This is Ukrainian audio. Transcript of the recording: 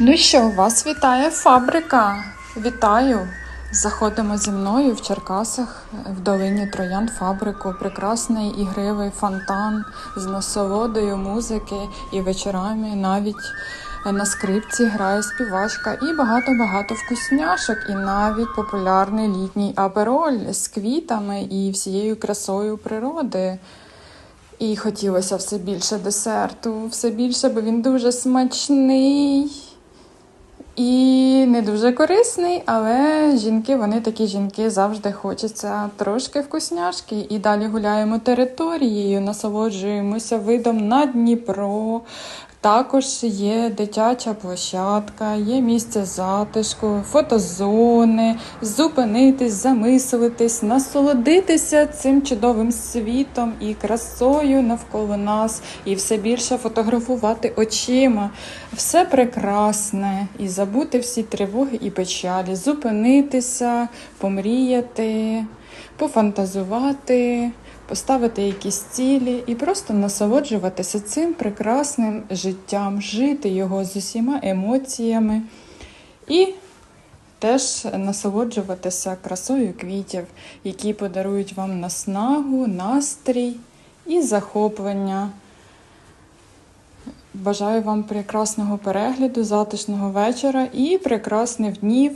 Ну що, вас вітає фабрика. Вітаю! Заходимо зі мною в Черкасах в долині Троян фабрику. Прекрасний ігривий фонтан з насолодою музики і вечорами навіть на скрипці грає співачка і багато-багато вкусняшок, і навіть популярний літній апероль з квітами і всією красою природи. І хотілося все більше десерту, все більше, бо він дуже смачний і не дуже корисний, але жінки, вони такі жінки завжди хочеться трошки вкусняшки. І далі гуляємо територією, насолоджуємося видом на Дніпро. Також є дитяча площадка, є місце затишку, фотозони, зупинитись, замислитись, насолодитися цим чудовим світом і красою навколо нас, і все більше фотографувати очима. Все прекрасне, і забути всі тривоги і печалі, зупинитися, помріяти, пофантазувати поставити якісь цілі і просто насолоджуватися цим прекрасним життям, жити його з усіма емоціями і теж насолоджуватися красою квітів, які подарують вам наснагу, настрій і захоплення. Бажаю вам прекрасного перегляду, затишного вечора і прекрасних днів.